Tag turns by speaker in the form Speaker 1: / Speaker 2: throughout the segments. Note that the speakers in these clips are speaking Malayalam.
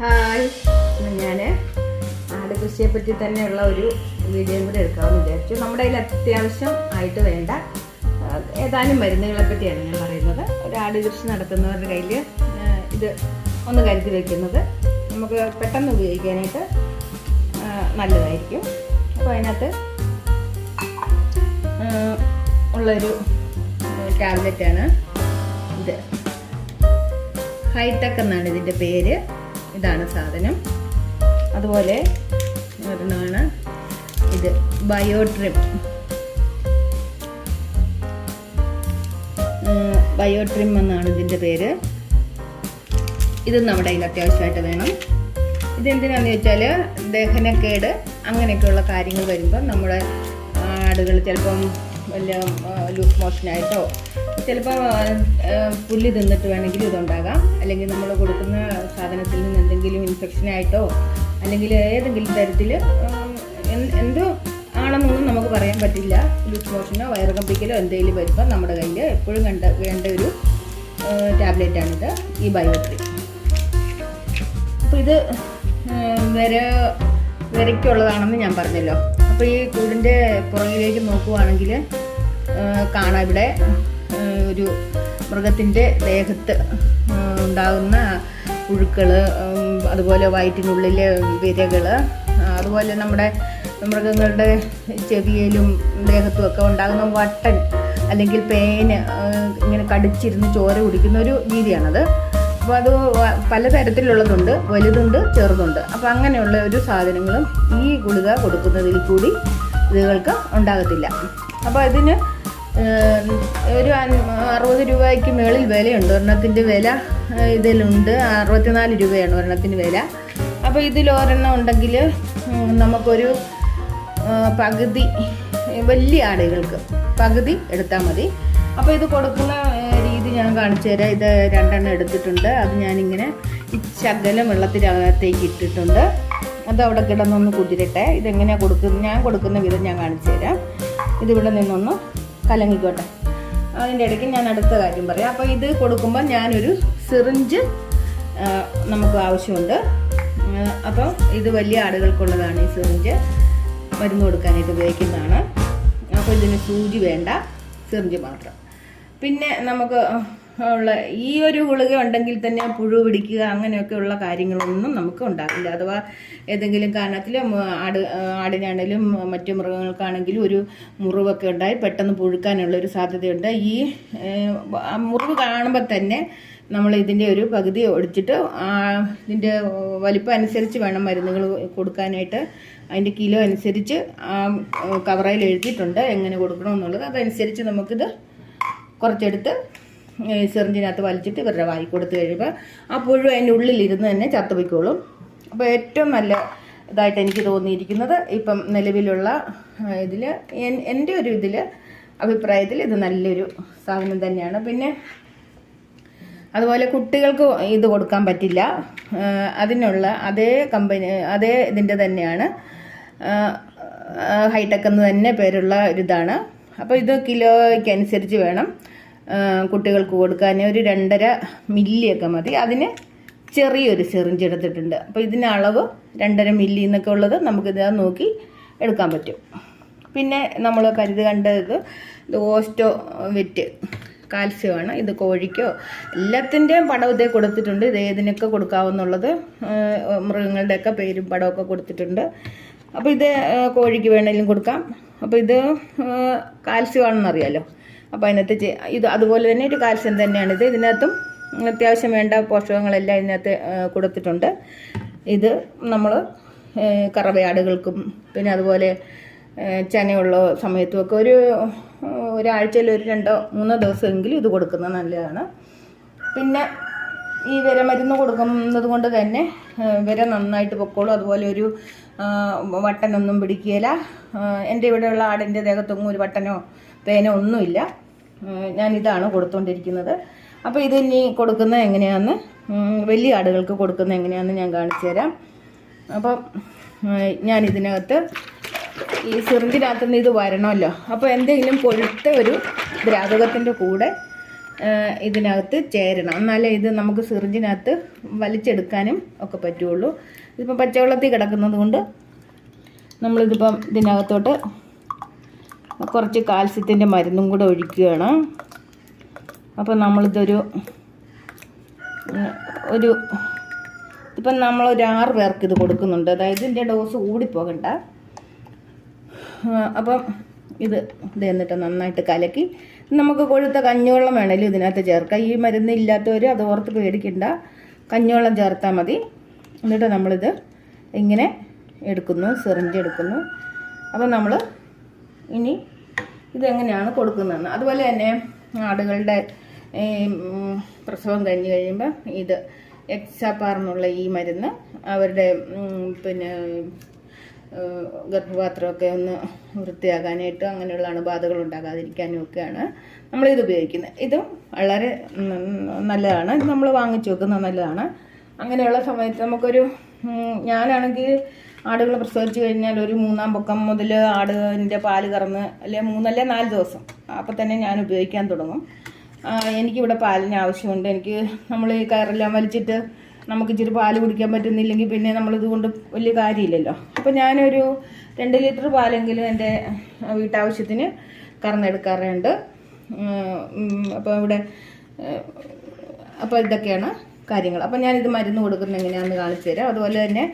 Speaker 1: ഹായ്. ഞാൻ ആട് കൃഷിയെ പറ്റി തന്നെയുള്ള ഒരു വീഡിയോയും കൂടി എടുക്കാമെന്ന് വിചാരിച്ചു. നമ്മുടെ കയ്യിൽ അത്യാവശ്യം ആയിട്ട് വേണ്ട ഏതാനും മരുന്നുകളെ പറ്റിയാണ് ഞാൻ പറയുന്നത്. ഒരു ആട് കൃഷി നടത്തുന്നവരുടെ കയ്യിൽ ഇത് ഒന്ന് കരുതി വയ്ക്കുന്നത് നമുക്ക് പെട്ടെന്ന് ഉപയോഗിക്കാനായിട്ട് നല്ലതായിരിക്കും. അപ്പോൾ അതിനകത്ത് ഉള്ളൊരു ടാബ്ലറ്റാണ് ഇത്. ഹൈടെക് എന്നാണ് ഇതിന്റെ പേര്. ഇതാണ് സാധനം. അതുപോലെ ഒരെണ്ണമാണ് ഇത്. ബയോട്രിം ബയോട്രിം എന്നാണ് ഇതിന്റെ പേര്. ഇത് നമ്മുടെ കയ്യിൽ അത്യാവശ്യമായിട്ട് വേണം. ഇതെന്തിനാന്ന് വെച്ചാൽ ദഹനക്കേട് അങ്ങനെയൊക്കെയുള്ള കാര്യങ്ങൾ വരുമ്പോൾ നമ്മുടെ ആടുകൾ ചിലപ്പം വല്ല ലൂസ് മോഷനായിട്ടോ ചിലപ്പോൾ പുല്ല് തിന്നിട്ട് വേണമെങ്കിൽ ഇതുണ്ടാകാം. അല്ലെങ്കിൽ നമ്മൾ കൊടുക്കുന്ന സാധനത്തിൽ നിന്ന് എന്തെങ്കിലും ഇൻഫെക്ഷനായിട്ടോ അല്ലെങ്കിൽ ഏതെങ്കിലും തരത്തിൽ എന്തോ ആണെന്നൊന്നും നമുക്ക് പറയാൻ പറ്റില്ല. ലൂസ് മോഷനോ വയറുകമ്പിക്കലോ എന്തെങ്കിലും വരുമ്പോൾ നമ്മുടെ കയ്യിൽ എപ്പോഴും കണ്ട വേണ്ട ഒരു ടാബ്ലറ്റാണിത് ഈ ബയോട്രി അപ്പോൾ ഇത് വര വരയ്ക്കുള്ളതാണെന്ന് ഞാൻ പറഞ്ഞല്ലോ. അപ്പോൾ ഈ കൂടിന്റെ പുറകിലേക്ക് നോക്കുവാണെങ്കിൽ കാണാം ഇവിടെ. ഒരു മൃഗത്തിന്റെ ദേഹത്ത് ഉണ്ടാകുന്ന പുഴുക്കൾ അതുപോലെ വയറ്റിനുള്ളിലെ വിരകൾ അതുപോലെ നമ്മുടെ മൃഗങ്ങളുടെ ചെവിയിലും ദേഹത്തും ഒക്കെ ഉണ്ടാകുന്ന വട്ടൻ അല്ലെങ്കിൽ പേന് ഇങ്ങനെ കടിച്ചിരുന്ന് ചോര കുടിക്കുന്ന ഒരു രീതിയാണത്. അപ്പോൾ അത് പല പലതരത്തിലുള്ളതുണ്ട്. വലുതുണ്ട് ചെറുതുണ്ട്. അപ്പോൾ അങ്ങനെയുള്ള ഒരു സാധനങ്ങളും ഈ ഗുളിക കൊടുക്കുന്നതിൽ കൂടി ഇതുകൾക്ക് ഉണ്ടാകത്തില്ല. അപ്പോൾ ഇതിന് ഒരു അറുപത് രൂപയ്ക്ക് മേളിൽ വിലയുണ്ട്. ഒരെണ്ണത്തിന്റെ വില ഇതിലുണ്ട്. അറുപത്തിനാല് രൂപയാണ് ഒരെണ്ണത്തിന് വില. അപ്പോൾ ഇതിൽ ഒരെണ്ണം ഉണ്ടെങ്കിൽ നമുക്കൊരു പകുതി വലിയ ആടുകൾക്ക് പകുതി എടുത്താൽ മതി. അപ്പോൾ ഇത് കൊടുക്കുന്ന രീതി ഞാൻ കാണിച്ചു തരാം. ഇത് രണ്ടെണ്ണം എടുത്തിട്ടുണ്ട്. അത് ഞാനിങ്ങനെ ശകലം വെള്ളത്തിനകത്തേക്ക് ഇട്ടിട്ടുണ്ട്. അത് അവിടെ കിടന്നൊന്ന് കുതിരട്ടെ. ഇതെങ്ങനെയാണ് കൊടുക്കുന്നത് ഞാൻ കൊടുക്കുന്ന വിധം ഞാൻ കാണിച്ചു തരാം. ഇതിവിടെ നിന്നൊന്ന് കലങ്ങിക്കോട്ടെ. അതിന്റെ ഇടയ്ക്ക് ഞാൻ അടുത്ത കാര്യം പറയാം. അപ്പോൾ ഇത് കൊടുക്കുമ്പോൾ ഞാനൊരു സിറിഞ്ച് നമുക്ക് ആവശ്യമുണ്ട്. അപ്പോൾ ഇത് വലിയ ആടുകൾക്കുള്ളതാണ് ഈ സിറിഞ്ച്. മരുന്ന് കൊടുക്കാനായിട്ട് ഉപയോഗിക്കുന്നതാണ്. അപ്പോൾ ഇതിന് സൂചി വേണ്ട സിറിഞ്ച് മാത്രം. പിന്നെ നമുക്ക് ഉള്ള ഈ ഒരു ഗുളിക ഉണ്ടെങ്കിൽ തന്നെ പുഴു പിടിക്കുക അങ്ങനെയൊക്കെയുള്ള കാര്യങ്ങളൊന്നും നമുക്ക് ഉണ്ടാകില്ല അഥവാ ഏതെങ്കിലും കാരണത്തിൽ ആട് ആടിനാണെങ്കിലും മറ്റു മൃഗങ്ങൾക്കാണെങ്കിലും ഒരു മുറിവൊക്കെ ഉണ്ടായി പെട്ടെന്ന് പുഴുക്കാനുള്ള ഒരു സാധ്യതയുണ്ട്. ഈ മുറിവ് കാണുമ്പോൾ തന്നെ നമ്മൾ ഇതിന്റെ ഒരു പകുതി ഒടിച്ചിട്ട് ഇതിന്റെ വലിപ്പം അനുസരിച്ച് വേണം മരുന്നുകൾ കൊടുക്കാനായിട്ട്. അതിന്റെ കിലോ അനുസരിച്ച് കവറയിൽ എഴുതിയിട്ടുണ്ട് എങ്ങനെ കൊടുക്കണമെന്നുള്ളത്. അതനുസരിച്ച് നമുക്കിത് കുറച്ചെടുത്ത് സിറിഞ്ചിനകത്ത് വലിച്ചിട്ട് ഇവരുടെ വായി കൊടുത്തു കഴിയുമ്പോൾ ആ പുഴു അതിന്റെ ഉള്ളിലിരുന്ന് തന്നെ ചത്തുപോയിക്കോളും. അപ്പോൾ ഏറ്റവും നല്ല ഇതായിട്ട് എനിക്ക് തോന്നിയിരിക്കുന്നത് ഇപ്പം നിലവിലുള്ള ഇതിൽ എന്റെ ഒരു ഇതിൽ അഭിപ്രായത്തിൽ ഇത് നല്ലൊരു സാധനം തന്നെയാണ്. പിന്നെ അതുപോലെ കുട്ടികൾക്ക് ഇത് കൊടുക്കാൻ പറ്റില്ല. അതിനുള്ള അതേ കമ്പനി അതേ ഇതിന്റെ തന്നെയാണ്. ഹൈടെക് എന്ന് തന്നെ പേരുള്ള ഒരിതാണ് അപ്പോൾ ഇത് കിലോയ്ക്ക് അനുസരിച്ച് വേണം. കുട്ടികൾക്ക് കൊടുക്കാൻ ഒരു രണ്ടര മില്ലിയൊക്കെ മതി. അതിന് ചെറിയൊരു സിറിഞ്ച് എടുത്തിട്ടുണ്ട്. അപ്പോൾ ഇതിന് അളവ് രണ്ടര മില്ലി എന്നൊക്കെ ഉള്ളത് നമുക്കിത് നോക്കി എടുക്കാൻ പറ്റും. പിന്നെ നമ്മൾ കരുത് കണ്ടത് ഇത് ഓസ്റ്റോ വെറ്റ് കാൽസ്യമാണ്. ഇത് കോഴിക്കോ എല്ലാത്തിന്റെയും പടം ഇതേ കൊടുത്തിട്ടുണ്ട്. ഇത് ഏതിനൊക്കെ കൊടുക്കാവുന്നുള്ളത് മൃഗങ്ങളുടെയൊക്കെ പേരും പടമൊക്കെ കൊടുത്തിട്ടുണ്ട്. അപ്പോൾ ഇത് കോഴിക്ക് വേണമെങ്കിലും കൊടുക്കാം. അപ്പോൾ ഇത് കാൽസ്യമാണെന്നറിയാലോ? അപ്പോൾ അതിനകത്ത് ഇത് അതുപോലെ തന്നെ ഒരു കാൽസ്യം തന്നെയാണിത് ഇതിനകത്തും അത്യാവശ്യം വേണ്ട പോഷകങ്ങളെല്ലാം ഇതിനകത്ത് കൊടുത്തിട്ടുണ്ട്. ഇത് നമ്മൾ കറവയാടുകൾക്കും പിന്നെ അതുപോലെ ചനയുള്ള സമയത്തുമൊക്കെ ഒരു ഒരാഴ്ചയിൽ ഒരു രണ്ടോ മൂന്നോ ദിവസമെങ്കിലും ഇത് കൊടുക്കുന്നത് നല്ലതാണ്. പിന്നെ ഈ വിര മരുന്ന് കൊടുക്കുന്നത് കൊണ്ട് തന്നെ വിര നന്നായിട്ട് പൊക്കോളും. അതുപോലെ ഒരു വട്ടനൊന്നും പിടിക്കുകയില്ല. എന്റെ ഇവിടെയുള്ള ആടിന്റെ ദേഹത്തൊന്നും ഒരു വട്ടനോ പേനോ ഒന്നുമില്ല. ഞാനിതാണ് കൊടുത്തുകൊണ്ടിരിക്കുന്നത് അപ്പോൾ ഇത് ഇനി കൊടുക്കുന്നത് എങ്ങനെയാന്ന് വലിയ ആടുകൾക്ക് കൊടുക്കുന്നത് എങ്ങനെയാണെന്ന് ഞാൻ കാണിച്ചു തരാം. അപ്പം ഞാനിതിനകത്ത് ഈ സിറിഞ്ചിനകത്ത് നിന്ന് ഇത് വരണമല്ലോ. അപ്പോൾ എന്തെങ്കിലും കൊഴുത്ത ഒരു ദ്രാവകത്തിന്റെ കൂടെ ഇതിനകത്ത് ചേരണം. എന്നാലേ ഇത് നമുക്ക് സിറിഞ്ചിനകത്ത് വലിച്ചെടുക്കാനും ഒക്കെ പറ്റുള്ളൂ. ഇതിപ്പം പച്ചവെള്ളത്തിൽ കിടക്കുന്നത് കൊണ്ട് നമ്മളിതിപ്പം ഇതിനകത്തോട്ട് കുറച്ച് കാൽസ്യത്തിന്റെ മരുന്നും കൂടെ ഒഴിക്കുകയാണ്. അപ്പോൾ നമ്മളിതൊരു ഒരു ഇപ്പം നമ്മളൊരു ആറ് പേർക്ക് ഇത് കൊടുക്കുന്നുണ്ട്. അതായത് ഇതിന്റെ ഡോസ് കൂടിപ്പോകണ്ട. അപ്പം ഇത് ഇത് എന്നിട്ട് നന്നായിട്ട് കലക്കി. നമുക്ക് കൊഴുത്ത കഞ്ഞിവെള്ളം വേണമെങ്കിലും ഇതിനകത്ത് ചേർക്കാം. ഈ മരുന്ന് ഇല്ലാത്തവർ അത് ഓർത്ത് പേടിക്കണ്ട. കഞ്ഞിവെള്ളം ചേർത്താൽ മതി. എന്നിട്ട് നമ്മളിത് ഇങ്ങനെ എടുക്കുന്നു സിറിഞ്ച് എടുക്കുന്നു. അപ്പം നമ്മൾ ഇനി ഇതെങ്ങനെയാണ് കൊടുക്കുന്നതെന്ന്. അതുപോലെ തന്നെ ആടുകളുടെ പ്രസവം കഴിഞ്ഞ് കഴിയുമ്പോൾ ഇത് എക്സാപ്പാർ എന്നുള്ള ഈ മരുന്ന് അവരുടെ പിന്നെ ഗർഭപാത്രമൊക്കെ ഒന്ന് വൃത്തിയാക്കാനായിട്ട് അങ്ങനെയുള്ള അണുബാധകൾ ഉണ്ടാകാതിരിക്കാനും ഒക്കെയാണ് നമ്മളിത് ഉപയോഗിക്കുന്നത്. ഇതും വളരെ നല്ലതാണ്. ഇത് നമ്മൾ വാങ്ങിച്ചു വെക്കുന്നത് നല്ലതാണ്. അങ്ങനെയുള്ള സമയത്ത് നമുക്കൊരു ഞാനാണെങ്കിൽ ആടുകൾ പ്രസവിച്ചു കഴിഞ്ഞാൽ ഒരു മൂന്നാം പൊക്കം മുതൽ ആടിന്റെ പാൽ കറന്ന് അല്ലെങ്കിൽ മൂന്നല്ലേ നാല് ദിവസം. അപ്പം തന്നെ ഞാൻ ഉപയോഗിക്കാൻ തുടങ്ങും. എനിക്കിവിടെ പാലിന് ആവശ്യമുണ്ട്. എനിക്ക് നമ്മൾ ഈ കയറെല്ലാം വലിച്ചിട്ട് നമുക്ക് ഇച്ചിരി പാൽ കുടിക്കാൻ പറ്റുന്നില്ലെങ്കിൽ പിന്നെ നമ്മൾ ഇതുകൊണ്ട് വലിയ കാര്യമില്ലല്ലോ. അപ്പോൾ ഞാനൊരു രണ്ട് ലിറ്റർ പാലെങ്കിലും എന്റെ വീട്ടാവശ്യത്തിന് കറന്നെടുക്കാറുണ്ട്. അപ്പോൾ ഇവിടെ അപ്പോൾ ഇതൊക്കെയാണ് കാര്യങ്ങൾ. അപ്പോൾ ഞാനിത് മരുന്ന് കൊടുക്കുന്നത് എങ്ങനെയാണെന്ന് കാണിച്ചു തരാം. അതുപോലെ തന്നെ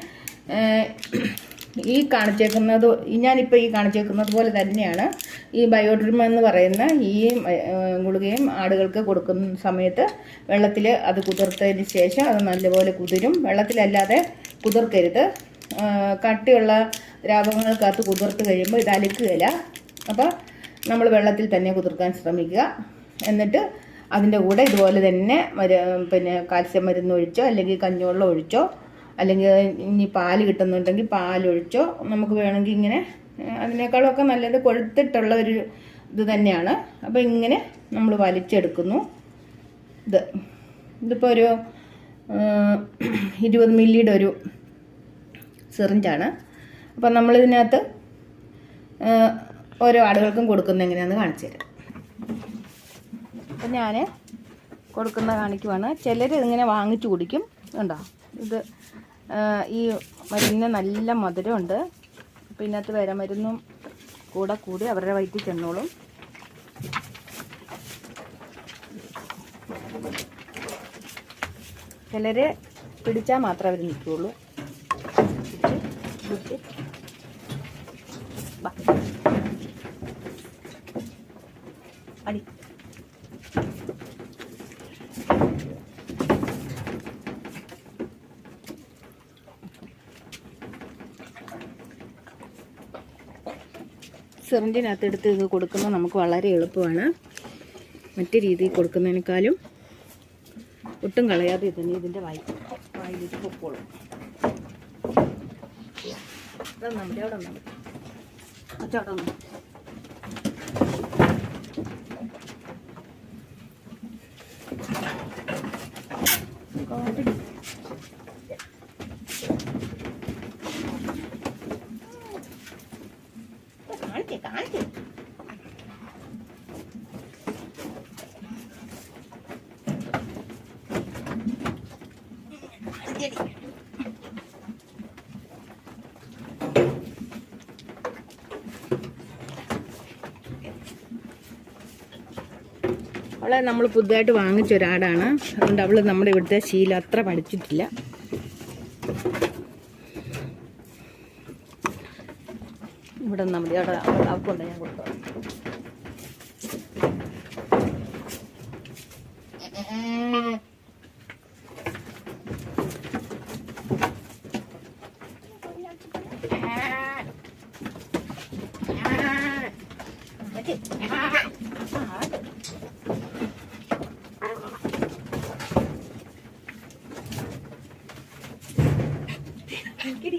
Speaker 1: ഈ കാണിച്ചേക്കുന്നത് ഞാനിപ്പോൾ ഈ കാണിച്ചേക്കുന്നത് പോലെ തന്നെയാണ് ഈ ബയോഡ്രിമ എന്ന് പറയുന്ന ഈ ഗുളികയും ആടുകൾക്ക് കൊടുക്കുന്ന സമയത്ത് വെള്ളത്തിൽ അത് കുതിർത്തതിന് ശേഷം അത് നല്ലപോലെ കുതിരും. വെള്ളത്തിലല്ലാതെ കുതിർക്കരുത്. കട്ടിയുള്ള ദ്രാവകങ്ങൾക്കകത്ത് കുതിർത്ത് കഴിയുമ്പോൾ ഇത് അലക്കുകയില്ല. അപ്പോൾ നമ്മൾ വെള്ളത്തിൽ തന്നെ കുതിർക്കാൻ ശ്രമിക്കുക. എന്നിട്ട് അതിന്റെ കൂടെ ഇതുപോലെ തന്നെ പിന്നെ കാൽസ്യം മരുന്ന് ഒഴിച്ചോ അല്ലെങ്കിൽ കഞ്ഞിവെള്ളം ഒഴിച്ചോ അല്ലെങ്കിൽ ഇനി പാൽ കിട്ടുന്നുണ്ടെങ്കിൽ പാലൊഴിച്ചോ നമുക്ക് വേണമെങ്കിൽ ഇങ്ങനെ അതിനേക്കാളൊക്കെ നല്ലത് കൊഴുത്തിട്ടുള്ള ഒരു ഇത് തന്നെയാണ്. അപ്പോൾ ഇങ്ങനെ നമ്മൾ വലിച്ചെടുക്കുന്നു. ഇത് ഇതിപ്പോൾ ഒരു ഇരുപത് മില്ലിയുടെ ഒരു സിറിഞ്ചാണ്. അപ്പം നമ്മളിതിനകത്ത് ഓരോ ആടുകൾക്കും കൊടുക്കുന്ന എങ്ങനെയാണെന്ന് കാണിച്ചു തരാം. അപ്പം ഞാൻ കൊടുക്കുന്ന കാണിക്കുവാണ്. ചിലർ ഇതിങ്ങനെ വാങ്ങിച്ചു കുടിക്കും. ഉണ്ടോ ഇത് ഈ മരുന്നിന് നല്ല മധുരമുണ്ട്. അപ്പം ഇതിനകത്ത് വേറെ മരുന്നും കൂടെ കൂടി അവരുടെ വയറ്റിൽ ചെന്നോളും. ചിലർ പിടിച്ചാൽ മാത്രമേ അവർ നിൽക്കുകയുള്ളൂ. അടി. സിറിഞ്ചിനകത്ത് എടുത്ത് ഇത് കൊടുക്കുന്നത് നമുക്ക് വളരെ എളുപ്പമാണ്. മറ്റു രീതിയിൽ കൊടുക്കുന്നതിനേക്കാളും ഒട്ടും കളയാതെ തന്നെ ഇതിന്റെ വായി വായിലേക്ക് പൊക്കോളും. ഇവിടെ നമ്മുടെ അവിടെ ഒന്നും മതി അവളെ നമ്മൾ പുതുതായിട്ട് വാങ്ങിച്ച ഒരാടാണ്. അതുകൊണ്ട് അവൾ നമ്മുടെ ഇവിടുത്തെ ശീലം അത്ര പഠിച്ചിട്ടില്ല. ഇവിടെ മതി. അവിടെ അവൾക്കുണ്ട് ഞാൻ കൊടുക്കാം കിടി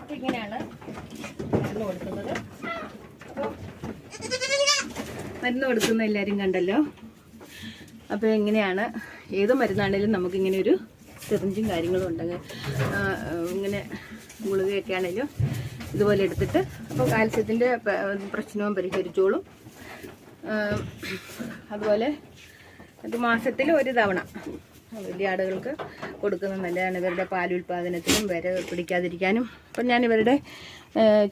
Speaker 1: അപ്പൊ ഇങ്ങനെയാണ് മരുന്ന് കൊടുക്കുന്നത് അപ്പോൾ മരുന്ന് കൊടുക്കുന്ന എല്ലാവരും കണ്ടല്ലോ. അപ്പോൾ എങ്ങനെയാണ് ഏത് മരുന്നാണേലും നമുക്കിങ്ങനെ ഒരു സിറിഞ്ചും കാര്യങ്ങളും ഉണ്ടെങ്കിൽ ഇങ്ങനെ ഗുളികയൊക്കെ ആണെങ്കിലും ഇതുപോലെ എടുത്തിട്ട് അപ്പോൾ കാൽസ്യത്തിന്റെ പ്രശ്നവും പരിഹരിച്ചോളും. അതുപോലെ അത് മാസത്തിൽ ഒരു തവണ വലിയ ആടുകൾക്ക് കൊടുക്കുന്നത് നല്ലതാണ്. ഇവരുടെ പാലുൽപാദനത്തിനും വര പിടിക്കാതിരിക്കാനും. അപ്പം ഞാൻ ഇവരുടെ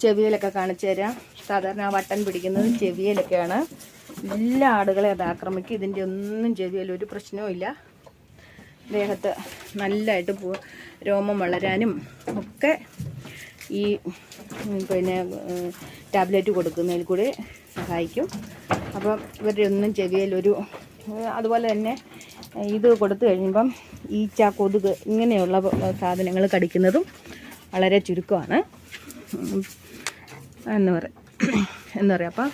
Speaker 1: ചെവിയിലൊക്കെ കാണിച്ചു തരാം. സാധാരണ വട്ടൻ പിടിക്കുന്നത് ചെവിയിലൊക്കെയാണ്. എല്ലാ ആടുകളെ അത് ആക്രമിക്കും. ഇതിന്റെ ഒന്നും ചെവിയിൽ ഒരു പ്രശ്നവും ഇല്ല. ദേഹത്ത് നല്ലതായിട്ട് രോമം വളരാനും ഒക്കെ ഈ പിന്നെ ടാബ്ലറ്റ് കൊടുക്കുന്നതിൽ കൂടി സഹായിക്കും. അപ്പം ഇവരുടെ ഒന്നും ചെവിയിൽ ഒരു അതുപോലെ തന്നെ ഇത് കൊടുത്തു കഴിയുമ്പം ഈച്ച കൊതുക് ഇങ്ങനെയുള്ള സാധനങ്ങൾ കടിക്കുന്നതും വളരെ ചുരുക്കമാണ്. എന്ന് പറയും എന്ന് പറയാം. അപ്പം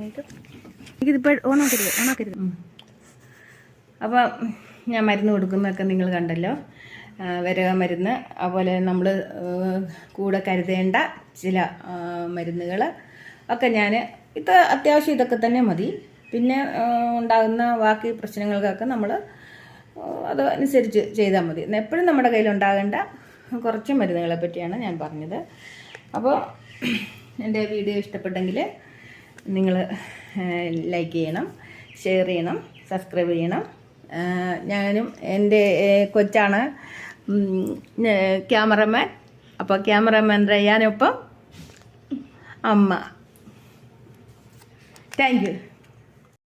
Speaker 1: എനിക്കിതിപ്പോൾ ഓണാക്കരുത് ഓണാക്കരുത് അപ്പോൾ ഞാൻ മരുന്ന് കൊടുക്കുന്നതൊക്കെ നിങ്ങൾ കണ്ടല്ലോ. വരക മരുന്ന്. അതുപോലെ നമ്മൾ കൂടെ കരുതേണ്ട ചില മരുന്നുകൾ ഒക്കെ ഞാൻ ഇത് അത്യാവശ്യം ഇതൊക്കെ തന്നെ മതി. പിന്നെ ഉണ്ടാകുന്ന ബാക്കി പ്രശ്നങ്ങൾക്കൊക്കെ നമ്മൾ അത് അനുസരിച്ച് ചെയ്താൽ മതി. എപ്പോഴും നമ്മുടെ കയ്യിലുണ്ടാകേണ്ട കുറച്ച് മരുന്നുകളെ പറ്റിയാണ് ഞാൻ പറഞ്ഞത്. അപ്പോൾ എന്റെ വീഡിയോ ഇഷ്ടപ്പെട്ടെങ്കിൽ നിങ്ങൾ ലൈക്ക് ചെയ്യണം ഷെയർ ചെയ്യണം സബ്സ്ക്രൈബ് ചെയ്യണം. ഞാനും എന്റെ കൊച്ചാണ് ക്യാമറമാൻ അപ്പോൾ ക്യാമറമാൻ റയ്യാനൊപ്പം അമ്മ. Thank you